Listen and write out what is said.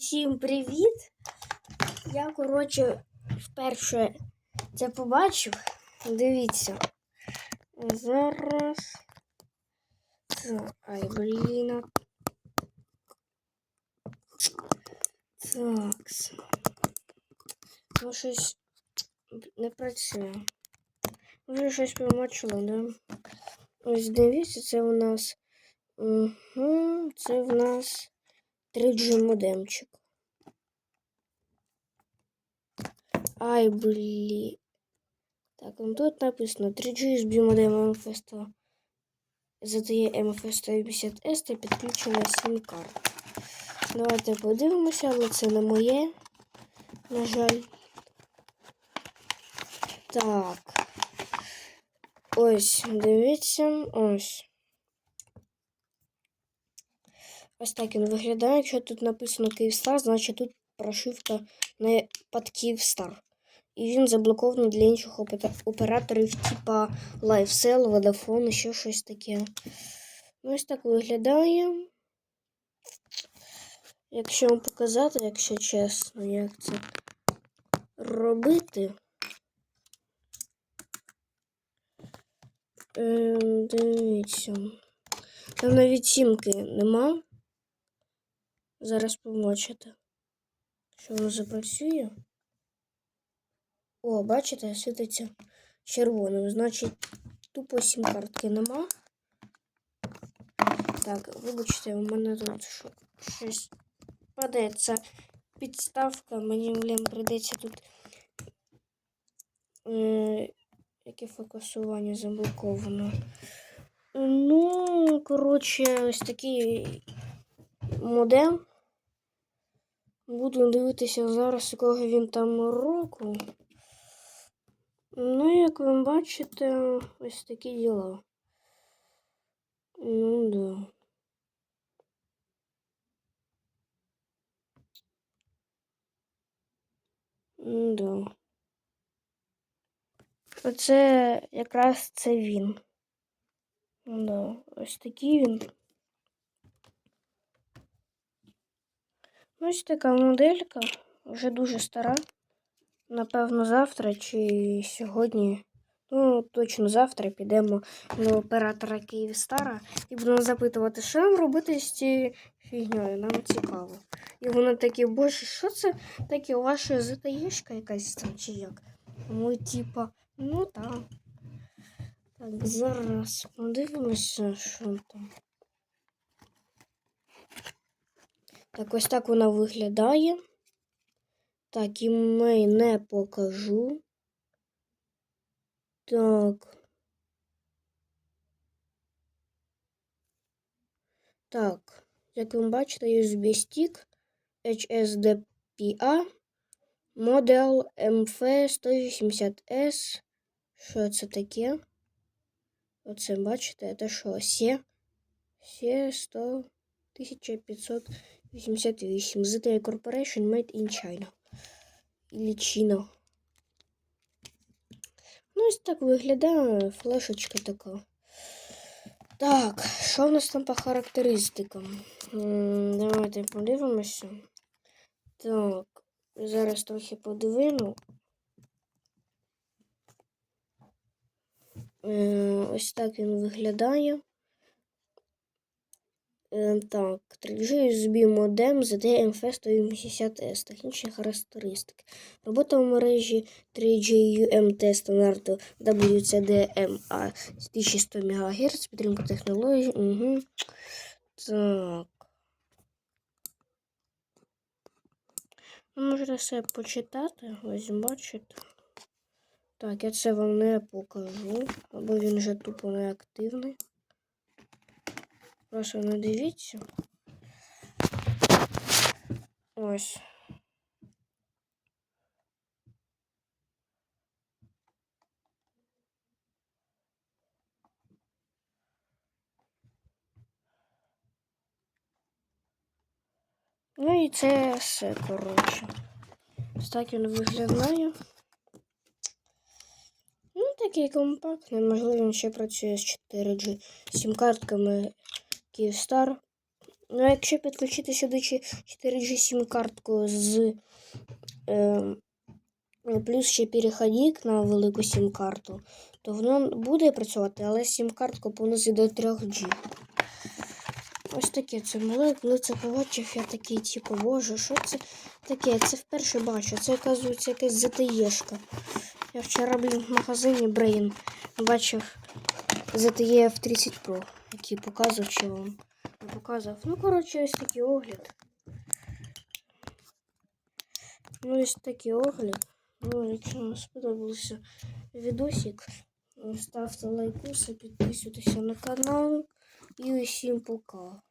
Всім привіт! Я, коротше, вперше це побачив. Дивіться. Зараз. Ай, блін. Так. Ну, щось не працює. Вже щось помочило, да? Ось дивіться, це у нас. Угу, це в нас 3G модемчик. Ай, блін. Так, ну тут написано 3G USB модем MFS ZTE MFS 150S та підключена SIM карта. Давайте подивимося, але це не моє, на жаль. Так. Ось, дивіться, ось. Ось так він виглядає. Якщо тут написано Київстар, значить тут прошивка не під Київстар. І він заблокований для інших операторів, типа LifeSell, Vodafone, ще щось таке. Ось так виглядає. Якщо вам показати, якщо чесно, як це робити. Ем, дивіться. Там навіть сімки нема. Зараз побачите, що воно запрацює. О, бачите, світиться червоним. Значить, тупо сім-картки нема. Так, вибачте, у мене тут щось падає. Це підставка. Мені, блін, прийдеться тут. Е, яке фокусування заблоковано. Ну, коротше, ось такий модем. Буду дивитися зараз, якого він там року. Ну, як ви бачите, ось такі діла. Ну, да. Ну, да. Оце якраз це він. Ну, да. Ось такий він. Ось така моделька, вже дуже стара. Напевно, завтра чи сьогодні. Ну, точно завтра підемо до оператора Київстара і будемо запитувати, що нам робити з цією фігньою. Нам цікаво. І вони такі, боже, що це таке ваша ЗТЄшка якась там чи як? Ми, типа, ну так. Так, зараз подивимося, що там. Так, ось так вона виглядає. Так, імей не покажу. Так. Так, як ви бачите, USB stick HSDPA Model MF180S. Що це таке? Оце бачите, це що? SE? SE 100 1588. ZTE Corporation Made in China. China. Ну, ось так виглядає флешечка така. Так, що в нас там по характеристикам? Давайте подивимося. Так, зараз трохи подивину. Е, Ось так він виглядає. Е, Так, 3G USB модем ZTE MF180S. Технічні характеристики. Робота в мережі 3G UMT стандарту WCDMA 1100 МГц. Підтримка технологій. Угу. Так. Ви можете все почитати. Ось бачите. Так, я це вам не покажу, або він вже тупо не Просто не дивіться. Ось. Ну і це все, коротше. Ось так він виглядає. Ну, такий компактний, можливо, він ще працює з 4G. Сім-картками Київстар. Ну, якщо підключити сюди 4G сім картку з е, плюс ще переходник на велику сім карту, то воно буде працювати, але сім картку понизить до 3G. Ось таке це мале, коли це побачив, я такий, типу, боже, що це таке? Це вперше бачу. Це, оказується, якась ZTE-шка. Я вчора, блін, в магазині Brain бачив ZTE F30 Pro, який показував, чи вам не показував. Ну, коротше, ось такий огляд. Ну, ось такий огляд. Ну, якщо вам сподобався відосик, ставте лайкуси, підписуйтесь на канал і усім пока.